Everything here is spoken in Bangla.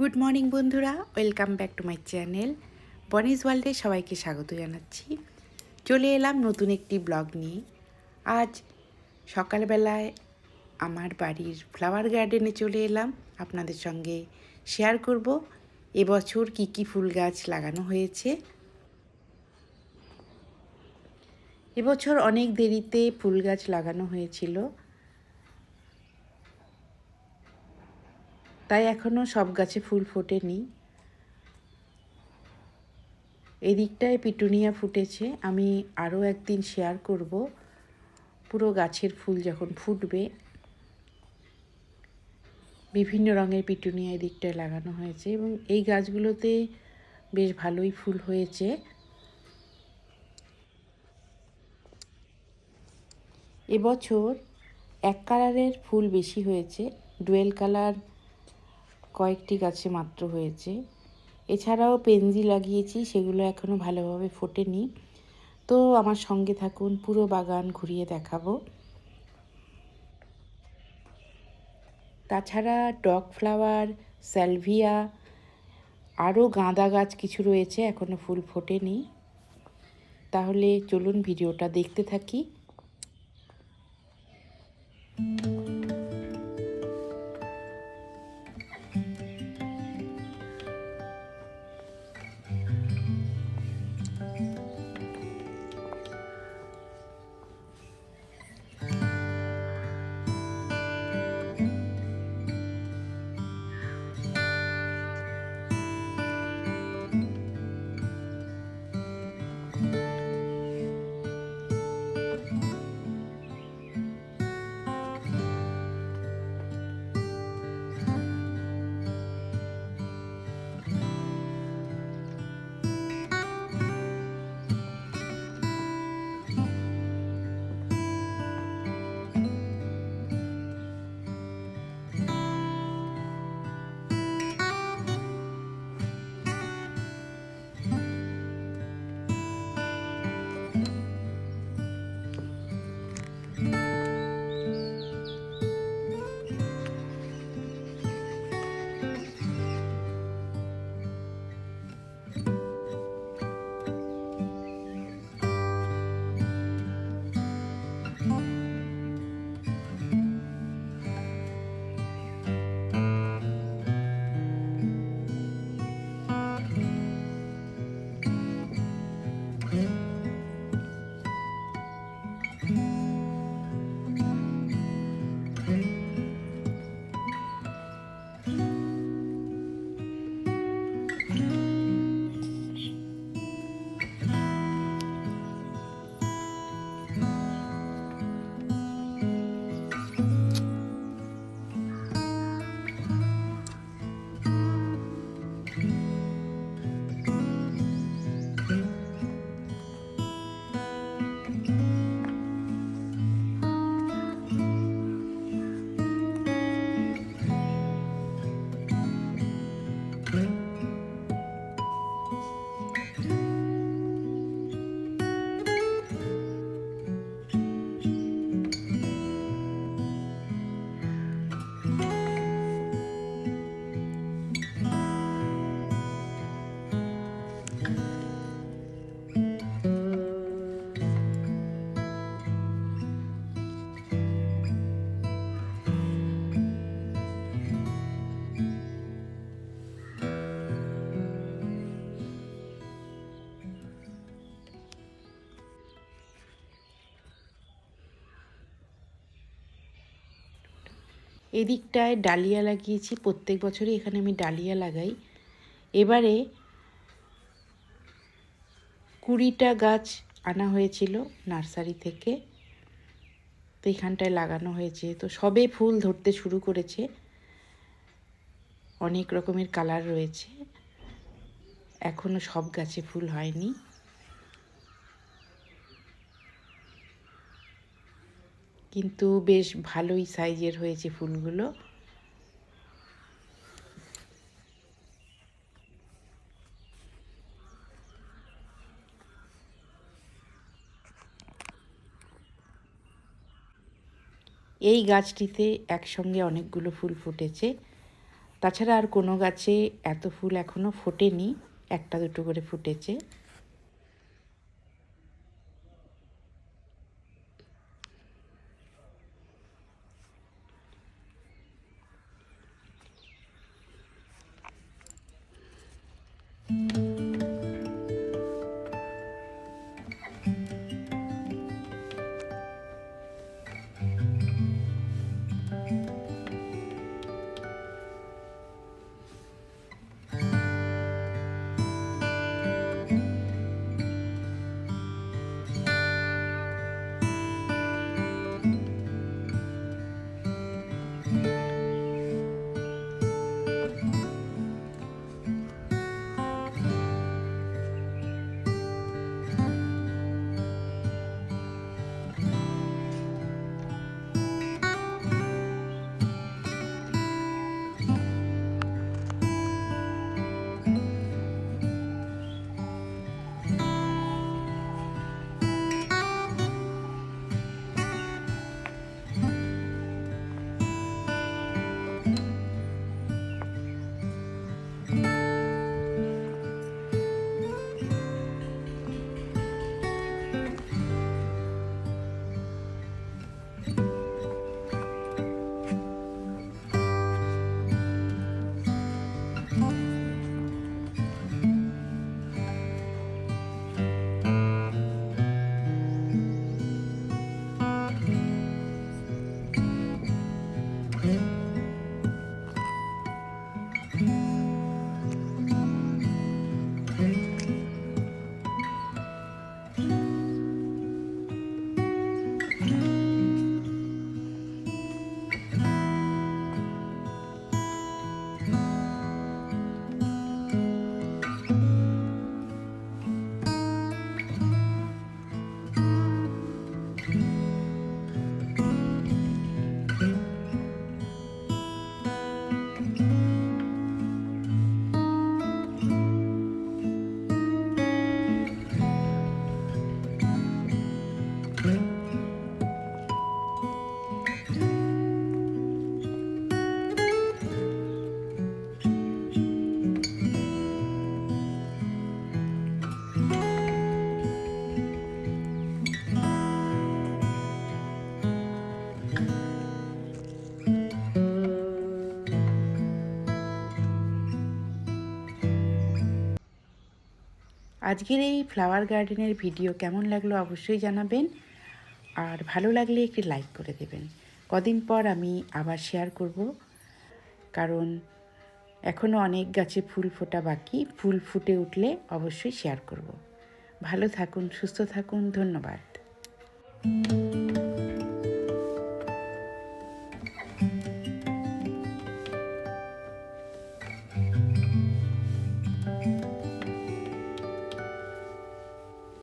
গুড মর্নিং বন্ধুরা। Welcome back to my channel বনিজ ওয়ার্ল্ডে সবাইকে স্বাগত জানাচ্ছি। চলে এলাম নতুন একটি ব্লগ নিয়ে। আজ সকালবেলায় আমার বাড়ির ফ্লাওয়ার গার্ডেনে চলে এলাম। আপনাদের সঙ্গে শেয়ার করব। এবছর কি কি ফুল গাছ লাগানো হয়েছে। এবছর অনেক দেরিতে ফুল গাছ লাগানো হয়েছিল। তাই এখনও সব গাছে ফুল ফোটেনি। এদিকটায় পিটুনিয়া ফুটেছে। আমি আরও একদিন শেয়ার করব। পুরো গাছের ফুল যখন ফুটবে, বিভিন্ন রঙের পিটুনিয়া এদিকটায় লাগানো হয়েছে এবং এই গাছগুলোতে বেশ ভালোই ফুল হয়েছে। এবছর এক কালারের ফুল বেশি হয়েছে, ডুয়েল কালার কয়েকটি গাছে মাত্র হয়েছে। এছাড়াও পেনজি লাগিয়েছি, সেগুলো এখনও ভালোভাবে ফোটেনি। তো আমার সঙ্গে থাকুন, পুরো বাগান ঘুরিয়ে দেখাবো। তাছাড়া ডগ ফ্লাওয়ার, স্যালভিয়া, আরও গাঁদা গাছ কিছু রয়েছে এখনও ফুল ফোটেনি। তাহলে চলুন ভিডিওটা দেখতে থাকি। এদিকটায় ডালিয়া লাগিয়েছি। প্রত্যেক বছরই এখানে আমি ডালিয়া লাগাই। এবারে কুড়িটা গাছ আনা হয়েছিল নার্সারি থেকে। তো এখানটায় লাগানো হয়েছে। তো সবে ফুল ধরতে শুরু করেছে। অনেক রকমের কালার রয়েছে। এখনও সব গাছে ফুল হয়নি। কিন্তু বেশ ভালোই সাইজের হয়েছে ফুলগুলো। এই গাছটিতে একসঙ্গে অনেকগুলো ফুল ফুটেছে। তাছাড়া আর কোনো গাছে এত ফুল এখনও ফোটেনি, একটা দুটো করে ফুটেছে। আজকের এই ফ্লাওয়ার গার্ডেনের ভিডিও কেমন লাগল অবশ্যই জানাবেন। আর ভালো লাগলে একটি লাইক করে দেবেন। কদিন পর আমি আবার শেয়ার করব। কারণ এখনও অনেক গাছে ফুল ফোটা বাকি, ফুল ফুটে উঠলে অবশ্যই শেয়ার করব। ভালো থাকুন, সুস্থ থাকুন, ধন্যবাদ।